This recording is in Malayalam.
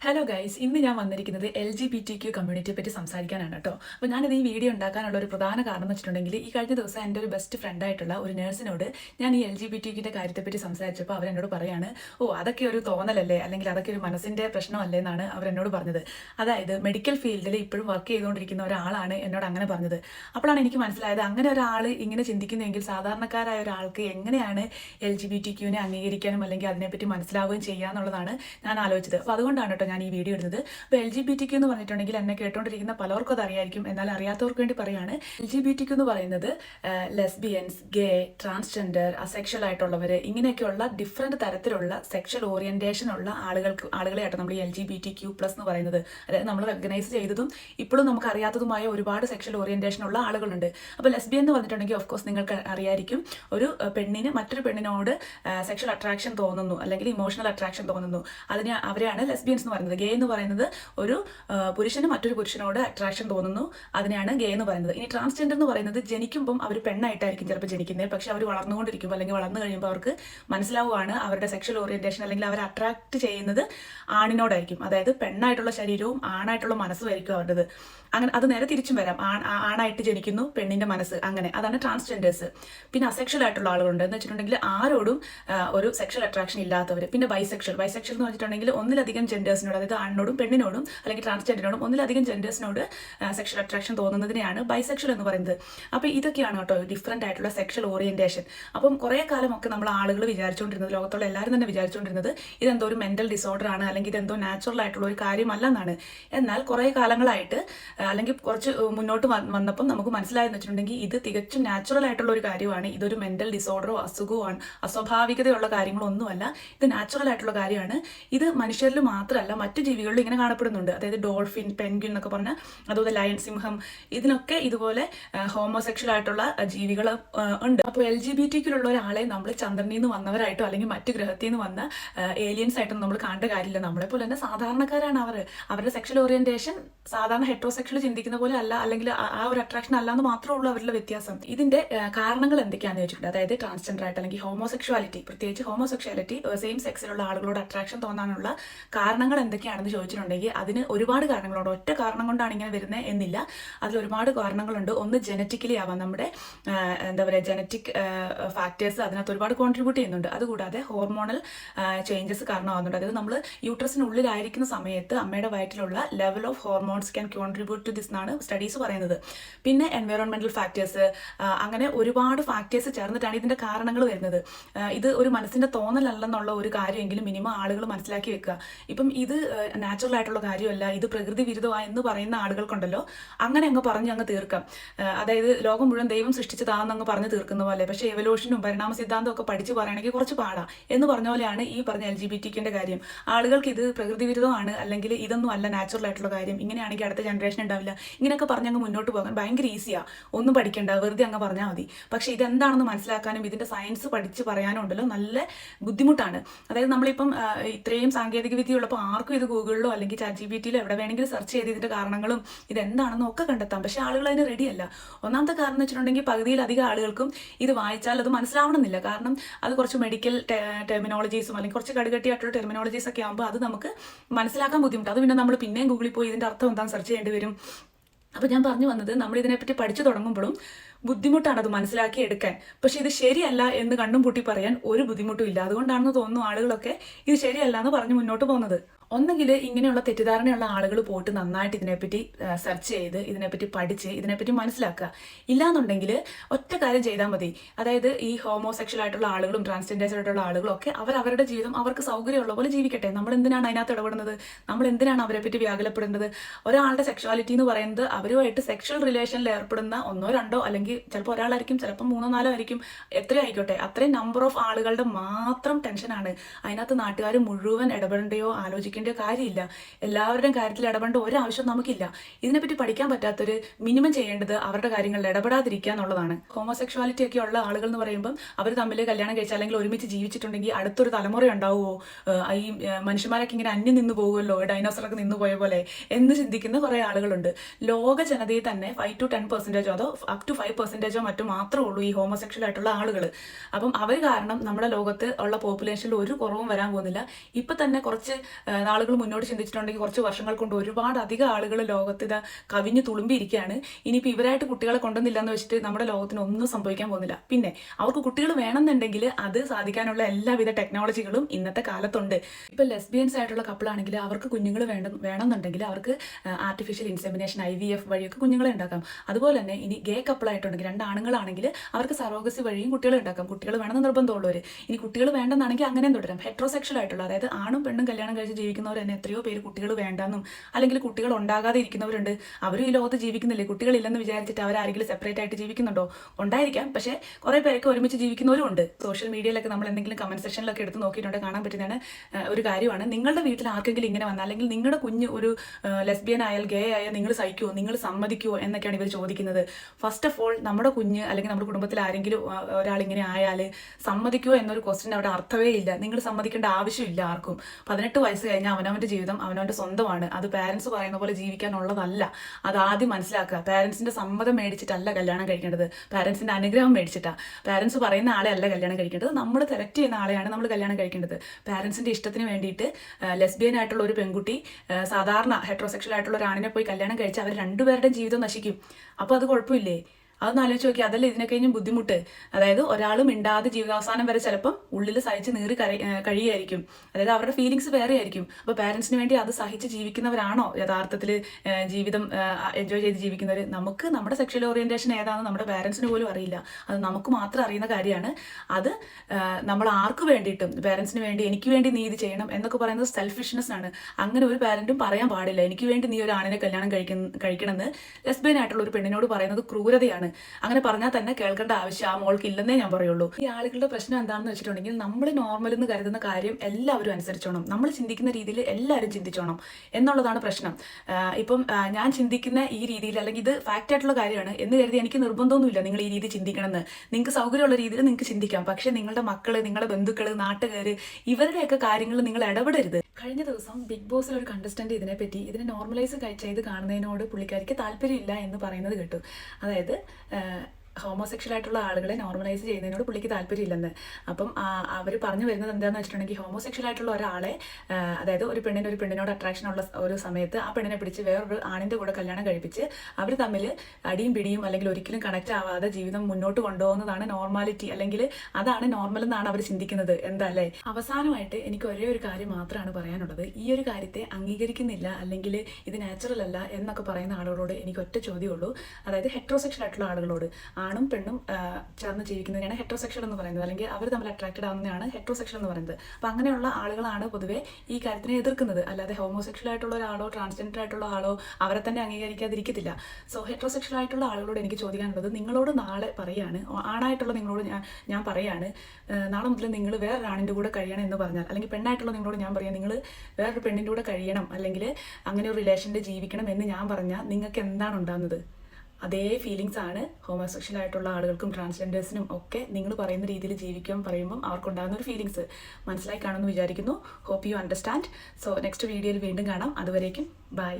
ഹലോ ഗൈസ് ഇന്ന് ഞാൻ വന്നിരിക്കുന്നത് L G B T Q കമ്മ്യൂണിറ്റിയെ പറ്റി സംസാരിക്കാനാണ് കേട്ടോ. അപ്പോൾ ഞാനിത് ഈ വീഡിയോ ഉണ്ടാക്കാനുള്ള ഒരു പ്രധാന കാരണം എന്ന് വെച്ചിട്ടുണ്ടെങ്കിൽ ഈ കഴിഞ്ഞ ദിവസം എന്റെ ഒരു ബെസ്റ്റ് ഫ്രണ്ട് ആയിട്ടുള്ള ഒരു നേഴ്സിനോട് ഞാൻ ഈ എൽ ജി ബി ടി ക്യൂന്റെ കാര്യത്തെപ്പറ്റി സംസാരിച്ചപ്പോൾ അവരെന്നോട് പറയാണ് ഓ അതൊക്കെ ഒരു തോന്നലല്ലേ? അല്ലെങ്കിൽ അതൊക്കെ ഒരു മനസ്സിന്റെ പ്രശ്നമല്ലേ? എന്നാണ് അവരെന്നോട് പറഞ്ഞത്. അതായത് മെഡിക്കൽ ഫീൽഡിൽ ഇപ്പോഴും വർക്ക് ചെയ്തുകൊണ്ടിരിക്കുന്ന ഒരാളാണ് എന്നോട് അങ്ങനെ പറഞ്ഞത്. അപ്പോഴാണ് എനിക്ക് മനസ്സിലായത് അങ്ങനെ ഒരാൾ ഇങ്ങനെ ചിന്തിക്കുന്നെങ്കിൽ സാധാരണക്കാരായ ഒരാൾക്ക് എങ്ങനെയാണ് എൽ ജി ബി ടി ക്യൂവിനെ അംഗീകരിക്കാനും അല്ലെങ്കിൽ അതിനെപ്പറ്റി മനസ്സിലാവുകയും ചെയ്യുക എന്നുള്ളതാണ് ഞാൻ ആലോചിച്ചത്. അപ്പോൾ അതുകൊണ്ടാണ് കേട്ടോ ഞാൻ ഈ വീഡിയോ ഇടുന്നത് അപ്പോൾ എൽ ജി ബി ടിക്ക് എന്ന് പറഞ്ഞിട്ടുണ്ടെങ്കിൽ എന്നെ കേട്ടോണ്ടിരിക്കുന്ന പലർക്കും അതറിയായിരിക്കും എന്നാൽ അറിയാത്തവർക്ക് വേണ്ടി പറയുകയാണ് എൽ ജി ബി ടിക്ക് എന്ന് പറയുന്നത് ലെസ്ബിയൻസ് ഗേ ട്രാൻസ്ജെൻഡർ അസെക്ഷൽ ആയിട്ടുള്ളവർ ഇങ്ങനെയൊക്കെയുള്ള ഡിഫറെന്റ് തരത്തിലുള്ള സെക്ഷൽ ഓറിയന്റേഷൻ ഉള്ള ആളുകൾക്ക് ആളുകളെയായിട്ട് നമ്മൾ L G B T Q plus എന്ന് പറയുന്നത്. അതായത് നമ്മൾ റെക്കഗ്നൈസ് ചെയ്തതും ഇപ്പോഴും നമുക്ക് അറിയാത്തതുമായ ഒരുപാട് സെക്ഷൽ ഓറിയന്റേഷൻ ഉള്ള ആളുകളുണ്ട്. അപ്പോൾ ലെസ്ബിയൻ എന്ന് പറഞ്ഞിട്ടുണ്ടെങ്കിൽ ഓഫ് കോഴ്സ് നിങ്ങൾക്ക് അറിയായിരിക്കും. ഒരു പെണ്ണിന് മറ്റൊരു പെണ്ണിനോട് സെക്ഷൽ അട്രാക്ഷൻ തോന്നുന്നു അല്ലെങ്കിൽ ഇമോഷണൽ അട്രാക്ഷൻ തോന്നുന്നു. അതിന് അവരെയാണ് ലെസ്ബിയൻസ് എന്ന് പറയുന്നത്. ഗേ എന്ന് പറയുന്നത് ഒരു പുരുഷന് മറ്റൊരു പുരുഷനോട് അട്രാക്ഷൻ തോന്നുന്നു. അതിനെയാണ് ഗേ എന്ന് പറയുന്നത്. ഇനി ട്രാൻസ്ജെൻഡർ എന്ന് പറയുന്നത് ജനിക്കുമ്പം അവർ പെണ്ണായിട്ടായിരിക്കും ചിലപ്പോൾ ജനിക്കുന്നത് പക്ഷെ അവർ വളർന്നുകൊണ്ടിരിക്കുമ്പോൾ അല്ലെങ്കിൽ വളർന്നു കഴിയുമ്പോൾ അവർക്ക് മനസ്സിലാവുകയാണ് അവരുടെ സെക്ഷൽ ഓറിയന്റേഷൻ അല്ലെങ്കിൽ അവരെ അട്രാക്ട് ചെയ്യുന്നത് ആണിനോടായിരിക്കും. അതായത് പെണ്ണായിട്ടുള്ള ശരീരവും ആണായിട്ടുള്ള മനസ്സും ആയിരിക്കും അവരുടേത്. അങ്ങനെ അത് നേരെ തിരിച്ചും വരാം. ആൺ ആണായിട്ട് ജനിക്കുന്നു പെണ്ണിന്റെ മനസ്സ്. അങ്ങനെ. അതാണ് ട്രാൻസ്ജെൻഡേഴ്സ് പിന്നെ അസെക്ഷൽ ആയിട്ടുള്ള ആളുകളുണ്ട്. എന്ന് വെച്ചിട്ടുണ്ടെങ്കിൽ ആരോടും ഒരു സെക്ഷൽ അട്രാക്ഷൻ ഇല്ലാത്തവർ പിന്നെ ബൈസെക്ഷൽ ബൈസെക്ഷൽ എന്ന് വെച്ചിട്ടുണ്ടെങ്കിൽ ഒന്നിലധികം ജെൻഡേഴ്സിനോട് അതായത് ആണിനോടും പെണ്ണിനോടും അല്ലെങ്കിൽ ട്രാൻസ്ജെൻഡറിനോടും ഒന്നിലധികം ജെൻഡേഴ്സിനോട് സെക്ഷൽ അട്രാക്ഷൻ തോന്നുന്നതിനെയാണ് ബൈസെക്ഷൽ എന്ന് പറയുന്നത്. അപ്പോൾ ഇതൊക്കെയാണ് കേട്ടോ ഡിഫറെന്റ് ആയിട്ടുള്ള സെക്ഷൽ ഓറിയന്റേഷൻ അപ്പം കുറേ കാലമൊക്കെ നമ്മൾ ആളുകൾ വിചാരിച്ചുകൊണ്ടിരുന്നത് ലോകത്തുള്ള എല്ലാവരും തന്നെ വിചാരിച്ചുകൊണ്ടിരുന്നത് ഇതെന്തോ ഒരു മെന്റൽ ഡിസോർഡർ ആണ് അല്ലെങ്കിൽ ഇതെന്തോ നാച്ചുറൽ ആയിട്ടുള്ള ഒരു കാര്യമല്ല എന്നാണ്. എന്നാൽ കുറേ കാലങ്ങളായിട്ട് അല്ലെങ്കിൽ കുറച്ച് മുന്നോട്ട് വന്നപ്പം നമുക്ക് മനസ്സിലായെന്ന് വെച്ചിട്ടുണ്ടെങ്കിൽ ഇത് തികച്ചും നാച്ചുറൽ ആയിട്ടുള്ള ഒരു കാര്യമാണ്. ഇതൊരു മെന്റൽ ഡിസോർഡറോ അസുഖമോ ആണ് അസ്വാഭാവികതയുള്ള കാര്യങ്ങളോ ഒന്നുമല്ല ഇത് നാച്ചുറൽ ആയിട്ടുള്ള കാര്യമാണ്. ഇത് മനുഷ്യരിൽ മാത്രമല്ല മറ്റു ജീവികളിലും ഇങ്ങനെ കാണപ്പെടുന്നുണ്ട്. അതായത് ഡോൾഫിൻ പെൻഗ്വിൻ എന്നൊക്കെ പറഞ്ഞ അതുപോലെ ലയൺ സിംഹം ഇതിനൊക്കെ ഇതുപോലെ ഹോമോസെക്ഷൽ ആയിട്ടുള്ള ജീവികൾ ഉണ്ട്. അപ്പോൾ എൽ ജി ബി ടിക്കുള്ള ഒരാളെ നമ്മൾ ചന്ദ്രനിൽ നിന്ന് വന്നവരായിട്ടോ അല്ലെങ്കിൽ മറ്റു ഗ്രഹത്തിൽ നിന്ന് വന്ന ഏലിയൻസ് ആയിട്ടൊന്നും നമ്മൾ കാണേണ്ട കാര്യമില്ല. നമ്മളെ പോലെ തന്നെ സാധാരണക്കാരാണ് അവർ അവരുടെ സെക്ഷൽ ഓറിയന്റേഷൻ സാധാരണ ഹെട്രോസെക്ഷൽ ചിന്തിക്കുന്ന പോലെ അല്ല അല്ലെങ്കിൽ ആ- ഒരു അട്രാക്ഷൻ അല്ല എന്ന് മാത്രമേ ഉള്ളൂ അവരുടെ വ്യത്യാസം. ഇതിന്റെ കാരണങ്ങൾ എന്തൊക്കെയാണെന്ന് വെച്ചിട്ടുണ്ട് അതായത് ട്രാൻസ്ജെൻഡർ ആയിട്ട് അല്ലെങ്കിൽ ഹോമോസെക്ഷുവാലിറ്റി പ്രത്യേകിച്ച് ഹോമോസെക്ഷുവാലിറ്റി സെയിം സെക്സിലുള്ള ആളുകളോട് അട്രാക്ഷൻ തോന്നാനുള്ള കാരണങ്ങൾ എന്തൊക്കെയാണെന്ന് ചോദിച്ചിട്ടുണ്ടെങ്കിൽ അതിന് ഒരുപാട് കാരണങ്ങളുണ്ട്. ഒറ്റ കാരണം കൊണ്ടാണ് ഇങ്ങനെ വരുന്നത് എന്നില്ല. അതിൽ ഒരുപാട് കാരണങ്ങളുണ്ട്. ഒന്ന് ജനറ്റിക്കലി ആവാം. നമ്മുടെ എന്താ പറയുക ജനറ്റിക് ഫാക്ടേഴ്സ് അതിനകത്ത് ഒരുപാട് കോൺട്രിബ്യൂട്ട് ചെയ്യുന്നുണ്ട്. അതുകൂടാതെ ഹോർമോണൽ ചേഞ്ചസ് കാരണമാകുന്നുണ്ട് അതായത് നമ്മൾ യൂട്രസിനുള്ളിലായിരിക്കുന്ന സമയത്ത് അമ്മയുടെ വയറ്റിലുള്ള level of hormones can contribute to this എന്നാണ് സ്റ്റഡീസ് പറയുന്നത്. പിന്നെ എൻവയറോൺമെന്റൽ ഫാക്ടേഴ്സ് അങ്ങനെ ഒരുപാട് ഫാക്ടേഴ്സ് ചേർന്നിട്ടാണ് ഇതിന്റെ കാരണങ്ങൾ വരുന്നത്. ഇത് ഒരു മനസ്സിന്റെ തോന്നലല്ലെന്നുള്ള ഒരു കാര്യമെങ്കിലും മിനിമം ആളുകൾ മനസ്സിലാക്കി വെക്കുക. ഇപ്പം ഇത് നാച്ചുറൽ ആയിട്ടുള്ള കാര്യമല്ല. ഇത് പ്രകൃതി വിരുദ്ധമായെന്ന് പറയുന്ന ആളുകൾക്കുണ്ടല്ലോ. അങ്ങനെ അങ്ങ് പറഞ്ഞ് അങ്ങ് തീർക്കാം. അതായത് ലോകം മുഴുവൻ ദൈവം സൃഷ്ടിച്ചതാണെന്ന് അങ്ങ് പറഞ്ഞ് തീർക്കുന്ന പോലെ. പക്ഷേ എവല്യൂഷനും പരിണാമ സിദ്ധാന്തവും ഒക്കെ പഠിച്ച് പറയണമെങ്കിൽ കുറച്ച് പാടാ എന്ന് പറഞ്ഞ പോലെയാണ് ഈ പറഞ്ഞ എൽ ജി ബി കാര്യം. ആളുകൾക്ക് ഇത് പ്രകൃതി വിരുദ്ധമാണ് അല്ലെങ്കിൽ ഇതൊന്നും അല്ല നാച്ചുറൽ ആയിട്ടുള്ള കാര്യം. ഇങ്ങനെയാണെങ്കിൽ അടുത്ത ജനറേഷൻ ഉണ്ടാവില്ല. ഇങ്ങനെയൊക്കെ പറഞ്ഞ് അങ്ങ് മുന്നോട്ട് പോകാൻ ഭയങ്കര ഈസിയാണ് ഒന്നും പഠിക്കേണ്ട. വെറുതെ അങ്ങ് പറഞ്ഞാൽ മതി. പക്ഷേ ഇതെന്താണെന്ന് മനസ്സിലാക്കാനും ഇതിന്റെ സയൻസ് പഠിച്ച് പറയാനും ഉണ്ടല്ലോ നല്ല ബുദ്ധിമുട്ടാണ്. അതായത് നമ്മളിപ്പം ഇത്രയും സാങ്കേതിക വിദ്യ ഉള്ളപ്പോൾ ആർക്കും ഇത് ഗൂഗിളിലോ അല്ലെങ്കിൽ ചാറ്റ് ജി ബി ടിയിലോ എവിടെ വേണമെങ്കിലും സെർച്ച് ചെയ്ത് ഇതിന്റെ കാരണങ്ങളും ഇതെന്താണെന്നും ഒക്കെ കണ്ടെത്താം. പക്ഷേ ആളുകൾ അതിന് റെഡിയല്ല. ഒന്നാമത്തെ കാരണം എന്ന് വെച്ചിട്ടുണ്ടെങ്കിൽ പകുതിയിലധികം ആളുകൾക്കും ഇത് വായിച്ചാൽ അത് മനസ്സിലാവണമെന്നില്ല. കാരണം അത് കുറച്ച് മെഡിക്കൽ ടെർമിനോളജീസും അല്ലെങ്കിൽ കുറച്ച് കടുകട്ടിയായിട്ടുള്ള ടെർമിനോളജീസ് ഒക്കെ ആകുമ്പോൾ അത് നമുക്ക് മനസ്സിലാക്കാൻ ബുദ്ധിമുട്ട്. അത് പിന്നെ നമ്മൾ പിന്നെയും ഗൂഗിളിൽ പോയി ഇതിന്റെ അർത്ഥം എന്താണെന്ന് സെർച്ച് ചെയ്യേണ്ടി വരും. അപ്പോൾ ഞാൻ പറഞ്ഞു വന്നത് നമ്മൾ ഇതിനെപ്പറ്റി പഠിച്ചു തുടങ്ങുമ്പോഴും ബുദ്ധിമുട്ടാണ് അത് മനസ്സിലാക്കി എടുക്കാൻ. പക്ഷെ ഇത് ശരിയല്ല എന്ന് കണ്ണും പൂട്ടി പറയാൻ ഒരു ബുദ്ധിമുട്ടും ഇല്ല. അതുകൊണ്ടാണെന്ന് തോന്നുന്നു ആളുകളൊക്കെ ഇത് ശരിയല്ല എന്ന് പറഞ്ഞ് മുന്നോട്ട് പോകുന്നത്. ഒന്നെങ്കിൽ ഇങ്ങനെയുള്ള തെറ്റിദ്ധാരണയുള്ള ആളുകൾ പോയിട്ട് നന്നായിട്ട് ഇതിനെപ്പറ്റി സെർച്ച് ചെയ്ത് ഇതിനെപ്പറ്റി പഠിച്ച് ഇതിനെപ്പറ്റി മനസ്സിലാക്കുക. ഇല്ലാന്നുണ്ടെങ്കിൽ ഒറ്റ കാര്യം ചെയ്താൽ മതി. അതായത് ഈ ഹോമോസെക്ഷൽ ആയിട്ടുള്ള ആളുകളും ട്രാൻസ്ജെൻഡേഴ്സ് ആയിട്ടുള്ള ആളുകളും ഒക്കെ അവർ അവരുടെ ജീവിതം അവർക്ക് സൗകര്യമുള്ള പോലെ ജീവിക്കട്ടെ. നമ്മൾ എന്തിനാണ് അതിനകത്ത് ഇടപെടുന്നത്? നമ്മൾ എന്തിനാണ് അവരെ പറ്റി വ്യാകുലപ്പെടുന്നത്? ഒരാളുടെ സെക്ഷുവാലിറ്റി എന്ന് പറയുന്നത് അവരുമായിട്ട് സെക്ഷൽ റിലേഷനിൽ ഏർപ്പെടുന്ന ഒന്നോ രണ്ടോ അല്ലെങ്കിൽ ചിലപ്പോൾ ഒരാളായിരിക്കും ചിലപ്പോൾ മൂന്നോ നാലോ ആയിരിക്കും. എത്രയോ ആയിക്കോട്ടെ അത്രയും നമ്പർ ഓഫ് ആളുകളുടെ മാത്രം ടെൻഷനാണ് അതിനകത്ത് നാട്ടുകാർ മുഴുവൻ ഇടപെടേണ്ടയോ ആലോചിക്കേണ്ടയോ കാര്യമില്ല. എല്ലാവരുടെയും കാര്യത്തിൽ ഇടപെടേണ്ട ഒരാവശ്യം നമുക്കില്ല. ഇതിനെപ്പറ്റി പഠിക്കാൻ പറ്റാത്തൊരു മിനിമം ചെയ്യേണ്ടത് അവരുടെ കാര്യങ്ങളിൽ ഇടപെടാതിരിക്കുക എന്നുള്ളതാണ്. ഹോമോസെക്ഷുവാലിറ്റി ഒക്കെ ഉള്ള ആളുകൾ എന്ന് പറയുമ്പം അവർ തമ്മിൽ കല്യാണം കഴിച്ച അല്ലെങ്കിൽ ഒരുമിച്ച് ജീവിച്ചിട്ടുണ്ടെങ്കിൽ അടുത്തൊരു തലമുറ ഉണ്ടാവുമോ ഈ മനുഷ്യന്മാരൊക്കെ ഇങ്ങനെ അന്യം നിന്ന് പോകുമല്ലോ? ഡൈനോസറൊക്കെ നിന്ന് പോയ പോലെ എന്ന് ചിന്തിക്കുന്ന കുറേ ആളുകളുണ്ട്. ലോക ജനതയിൽ തന്നെ ഫൈവ് ടു ടെൻ പെർസെന്റേജോ അതോ അപ് ടു ഫൈവ് പെർസെന്റേജോ മറ്റും മാത്രമേ ഉള്ളൂ ഈ ഹോമോസെക്ഷൽ ആയിട്ടുള്ള ആളുകൾ അപ്പം അവർ കാരണം നമ്മുടെ ലോകത്ത് ഉള്ള പോപ്പുലേഷനിൽ ഒരു കുറവും വരാൻ പോകുന്നില്ല. ഇപ്പം തന്നെ കുറച്ച് നാളുകൾ മുന്നോട്ട് ചിന്തിച്ചിട്ടുണ്ടെങ്കിൽ കുറച്ച് വർഷങ്ങൾ കൊണ്ട് ഒരുപാട് അധികം ആളുകൾ ലോകത്ത് ഇതാ കവിഞ്ഞു തുളുമ്പിയിരിക്കുകയാണ്. ഇനിയിപ്പോൾ ഇവരായിട്ട് കുട്ടികളെ കൊണ്ടുവന്നില്ല എന്ന് വെച്ചിട്ട് നമ്മുടെ ലോകത്തിന് ഒന്നും സംഭവിക്കാൻ പോകുന്നില്ല. പിന്നെ അവർക്ക് കുട്ടികൾ വേണമെന്നുണ്ടെങ്കിൽ അത് സാധിക്കാനുള്ള എല്ലാവിധ ടെക്നോളജികളും ഇന്നത്തെ കാലത്തുണ്ട്. ഇപ്പൊ ലെസ്ബിയൻസ് ആയിട്ടുള്ള കപ്പിളാണെങ്കിൽ അവർക്ക് കുഞ്ഞുങ്ങൾ വേണം വേണമെന്നുണ്ടെങ്കിൽ അവർക്ക് artificial insemination I V F വഴിയൊക്കെ കുഞ്ഞുങ്ങളെ ഉണ്ടാക്കാം. അതുപോലെ തന്നെ ഇനി ഗേ കപ്പിളായിട്ടുണ്ടെങ്കിൽ രണ്ട് ആണുങ്ങളാണെങ്കിൽ അവർക്ക് സറോഗസി വഴിയും കുട്ടികളെ ഉണ്ടാക്കാം. കുട്ടികൾ വേണമെന്ന് നിർബന്ധമുള്ളവർ ഇനി കുട്ടികൾ വേണ്ടെന്നാണെങ്കിൽ അങ്ങനെ തുടരാം. ഹെട്രോസെക്ഷൽ ആയിട്ടുള്ള അതായത് ആണും പെണ്ണും കല്യാണം കഴിച്ച് ജീവിക്കുന്നവർ തന്നെ എത്രയോ പേര് കുട്ടികൾ വേണ്ടെന്നും അല്ലെങ്കിൽ കുട്ടികൾ ഉണ്ടാകാതെ ഇരിക്കുന്നവരുണ്ട്. അവരും ഈ ലോകത്ത് ജീവിക്കുന്നില്ലേ? കുട്ടികളില്ലെന്ന് വിചാരിച്ചിട്ട് അവർ ആരെങ്കിലും സെപ്പറേറ്റ് ആയിട്ട് ജീവിക്കുന്നുണ്ടോ? ഉണ്ടായിരിക്കാം. പക്ഷേ കുറേ പേരൊക്കെ ഒരുമിച്ച് ജീവിക്കുന്നവരും ഉണ്ട്. സോഷ്യൽ മീഡിയയിലൊക്കെ നമ്മൾ എന്തെങ്കിലും കമന്റ് സെക്ഷനിലൊക്കെ എടുത്ത് നോക്കിയിട്ടുണ്ട്. കാണാൻ പറ്റുന്നതാണ് ഒരു കാര്യമാണ്. നിങ്ങളുടെ വീട്ടിൽ ആർക്കെങ്കിലും ഇങ്ങനെ വന്നാൽ അല്ലെങ്കിൽ നിങ്ങളുടെ കുഞ്ഞ് ഒരു ലെസ്ബിയൻ ആയാൽ ഗേ ആയാൽ നിങ്ങൾ സഹിക്കുമോ നിങ്ങൾ സമ്മതിക്കുമോ എന്നൊക്കെയാണ് ഇവർ ചോദിക്കുന്നത്. ഫസ്റ്റ് ഓഫ് ഓൾ നമ്മുടെ കുഞ്ഞ് അല്ലെങ്കിൽ നമ്മുടെ കുടുംബത്തിൽ ആരെങ്കിലും ഒരാൾ ഇങ്ങനെ ആയാൽ സമ്മതിക്കുമോ എന്നൊരു ക്വസ്റ്റ്യൻ അവിടെ അർത്ഥമേ ഇല്ല. നിങ്ങൾ സമ്മതിക്കേണ്ട ആവശ്യമില്ല ആർക്കും. പതിനെട്ട് വയസ്സ് കഴിഞ്ഞാൽ അവനവന്റെ ജീവിതം അവനവന്റെ സ്വന്തമാണ്. അത് പാരൻസ് പറയുന്ന പോലെ ജീവിക്കാനുള്ളതല്ല. അത് ആദ്യം മനസ്സിലാക്കുക. പാരൻസിന്റെ സമ്മതം മേടിച്ചിട്ടല്ല കല്യാണം കഴിക്കേണ്ടത്. പാരൻസിന്റെ അനുഗ്രഹം മേടിച്ചിട്ടാ. പാരൻസ് പറയുന്ന ആളെ അല്ല കല്യാണം കഴിക്കേണ്ടത്. നമ്മൾ സെലക്ട് ചെയ്യുന്ന ആളെയാണ് നമ്മൾ കല്യാണം കഴിക്കേണ്ടത്. പാരൻസിന്റെ ഇഷ്ടത്തിന് വേണ്ടിയിട്ട് ലെസ്ബിയൻ ആയിട്ടുള്ള ഒരു പെൺകുട്ടി സാധാരണ ഹെട്രോസെക്ഷൽ ആയിട്ടുള്ള ഒരു ആണിനെ പോയി കല്യാണം കഴിച്ചാൽ അവർ രണ്ടുപേരുടെയും ജീവിതം നശിക്കും. അപ്പോൾ അത് കുഴപ്പമില്ലേ? അതൊന്ന് ആലോചിച്ച് നോക്കി അതല്ല ഇതിനെ കഴിഞ്ഞും ബുദ്ധിമുട്ട്? അതായത് ഒരാൾ മിണ്ടാതെ ജീവിതാവസാനം വരെ ചിലപ്പം ഉള്ളിൽ സഹിച്ച് നീറി കഴിയായിരിക്കും അതായത് അവരുടെ ഫീലിങ്സ് വേറെ ആയിരിക്കും. അപ്പോൾ പാരൻസിന് വേണ്ടി അത് സഹിച്ച് ജീവിക്കുന്നവരാണോ യഥാർത്ഥത്തിൽ ജീവിതം എൻജോയ് ചെയ്ത് ജീവിക്കുന്നവർ നമുക്ക് നമ്മുടെ സെക്ഷൽ ഓറിയന്റേഷൻ ഏതാണെന്ന് നമ്മുടെ പാരൻസിന് പോലും അറിയില്ല. അത് നമുക്ക് മാത്രം അറിയുന്ന കാര്യമാണ്. അത് നമ്മൾ ആർക്ക് വേണ്ടിയിട്ടും പാരൻസിന് വേണ്ടി എനിക്ക് വേണ്ടി നീ ഇത് ചെയ്യണം എന്നൊക്കെ പറയുന്നത് സെൽഫിഷ്നെസ് ആണ്. അങ്ങനെ ഒരു പാരന്റും പറയാൻ പാടില്ല. എനിക്ക് വേണ്ടി നീ ഒരു ആണിനെ കല്യാണം കഴിക്കുന്ന കഴിക്കണമെന്ന് ലെസ്ബിയൻ ആയിട്ടുള്ള ഒരു പെണ്ണിനോട് പറയുന്നത് ക്രൂരതയാണ്. അങ്ങനെ പറഞ്ഞാൽ തന്നെ കേൾക്കേണ്ട ആവശ്യം ആ മോൾക്ക് ഇല്ലെന്നേ ഞാൻ പറയുള്ളൂ. ഈ ആളുകളുടെ പ്രശ്നം എന്താണെന്ന് വെച്ചിട്ടുണ്ടെങ്കിൽ നമ്മൾ നോർമൽ എന്ന് കരുതുന്ന കാര്യം എല്ലാവരും അനുസരിച്ചോണം. നമ്മൾ ചിന്തിക്കുന്ന രീതിയിൽ എല്ലാവരും ചിന്തിച്ചോണം എന്നുള്ളതാണ് പ്രശ്നം. ഇപ്പം ഞാൻ ചിന്തിക്കുന്ന ഈ രീതിയിൽ അല്ലെങ്കിൽ ഇത് ഫാക്റ്റ് ആയിട്ടുള്ള കാര്യമാണ് എന്ന് കരുതി എനിക്ക് നിർബന്ധമൊന്നുമില്ല നിങ്ങൾ ഈ രീതി ചിന്തിക്കണമെന്ന്. നിങ്ങൾക്ക് സൗകര്യമുള്ള രീതിയിൽ നിങ്ങൾക്ക് ചിന്തിക്കാം. പക്ഷേ നിങ്ങളുടെ മക്കൾ നിങ്ങളുടെ ബന്ധുക്കൾ നാട്ടുകാർ ഇവരുടെയൊക്കെ കാര്യങ്ങൾ നിങ്ങൾ ഇടപെടരുത്. കഴിഞ്ഞ ദിവസം ബിഗ് ബോസിൽ ഒരു കണ്ടസ്റ്റന്റ് ഇതിനെപ്പറ്റി ഇതിനെ നോർമലൈസ് ചെയ്ത് കാണുന്നതിനോട് പുള്ളിക്കാരിക്ക് താല്പര്യമില്ല എന്ന് പറയുന്നത് കേട്ടു. അതായത് ഹോമോസെക്ഷൽ ആയിട്ടുള്ള ആളുകളെ നോർമലൈസ് ചെയ്യുന്നതിനോട് പുള്ളിക്ക് താല്പര്യമില്ലെന്ന്. അപ്പം അവർ പറഞ്ഞു വരുന്നത് എന്താണെന്ന് വെച്ചിട്ടുണ്ടെങ്കിൽ ഹോമോസെക്ഷൽ ആയിട്ടുള്ള ഒരാളെ അതായത് ഒരു പെണ്ണിന് ഒരു പെണ്ണിനോട് അട്രാക്ഷൻ ഉള്ള ഒരു സമയത്ത് ആ പെണ്ണിനെ പിടിച്ച് വേറൊരു ആണിന്റെ കൂടെ കല്യാണം കഴിപ്പിച്ച് അവർ തമ്മിൽ അടിയും പിടിയും അല്ലെങ്കിൽ ഒരിക്കലും കണക്റ്റ് ആവാതെ ജീവിതം മുന്നോട്ട് കൊണ്ടുപോകുന്നതാണ് നോർമാലിറ്റി അല്ലെങ്കിൽ അതാണ് നോർമൽ എന്നാണ് അവർ ചിന്തിക്കുന്നത് എന്താ അല്ലേ അവസാനമായിട്ട് എനിക്ക് ഒരേ ഒരു കാര്യം മാത്രമാണ് പറയാനുള്ളത്. ഈ ഒരു കാര്യത്തെ അംഗീകരിക്കുന്നില്ല അല്ലെങ്കിൽ ഇത് നാച്ചുറൽ അല്ല എന്നൊക്കെ പറയുന്ന ആളുകളോട് എനിക്ക് ഒറ്റ ചോദ്യമുള്ളൂ അതായത് ഹെട്രോസെക്ഷൽ ആയിട്ടുള്ള ആളുകളോട്. ആണും പെണ്ണും ചേർന്ന് ജീവിക്കുന്നതിനാണ് ഹെട്രോസെക്ഷൽ എന്ന് പറയുന്നത്. അല്ലെങ്കിൽ അവർ തമ്മിൽ അട്രാക്റ്റഡ് ആവുന്നതാണ് ഹെട്രോസെക്ഷൽ എന്ന് പറയുന്നത്. അപ്പം അങ്ങനെയുള്ള ആളുകളാണ് പൊതുവെ ഈ കാര്യത്തിനെ എതിർക്കുന്നത്. അല്ലാതെ ഹോമോസെക്ഷൽ ആയിട്ടുള്ള ഒരാളോ ട്രാൻസ്ജെൻഡർ ആയിട്ടുള്ള ആളോ അവരെ തന്നെ അംഗീകരിക്കാതിരിക്കത്തില്ല. സോ ഹെട്രോസെക്ഷൽ ആയിട്ടുള്ള ആളുകളോട് എനിക്ക് ചോദിക്കാനുള്ളത് നിങ്ങളോട് നാളെ പറയാണ് ആണായിട്ടുള്ള നിങ്ങളോട് ഞാൻ ഞാൻ പറയാണ് നാളെ മുതൽ നിങ്ങൾ വേറൊരാണിന്റെ കൂടെ കഴിയണം എന്ന് പറഞ്ഞാൽ അല്ലെങ്കിൽ പെണ്ണായിട്ടുള്ള നിങ്ങളോട് ഞാൻ പറയാം നിങ്ങൾ വേറൊരു പെണ്ണിന്റെ കൂടെ കഴിയണം അല്ലെങ്കിൽ അങ്ങനെ ഒരു റിലേഷനിൽ ജീവിക്കണം എന്ന് ഞാൻ പറഞ്ഞാൽ നിങ്ങൾക്ക് എന്താണ് ഉണ്ടാകുന്നത് അതേ ഫീലിങ്സ് ആണ് ഹോമോസെക്ഷൽ ആയിട്ടുള്ള ആളുകൾക്കും ട്രാൻസ്ജെൻഡേഴ്സിനും ഒക്കെ നിങ്ങൾ പറയുന്ന രീതിയിൽ ജീവിക്കാൻ പറയുമ്പം അവർക്കുണ്ടാകുന്ന ഒരു ഫീലിങ്സ് മനസ്സിലായി കാണുമെന്ന് വിചാരിക്കുന്നു. Hope you understand so next വീഡിയോയിൽ വീണ്ടും കാണാം. അതുവരേക്കും ബൈ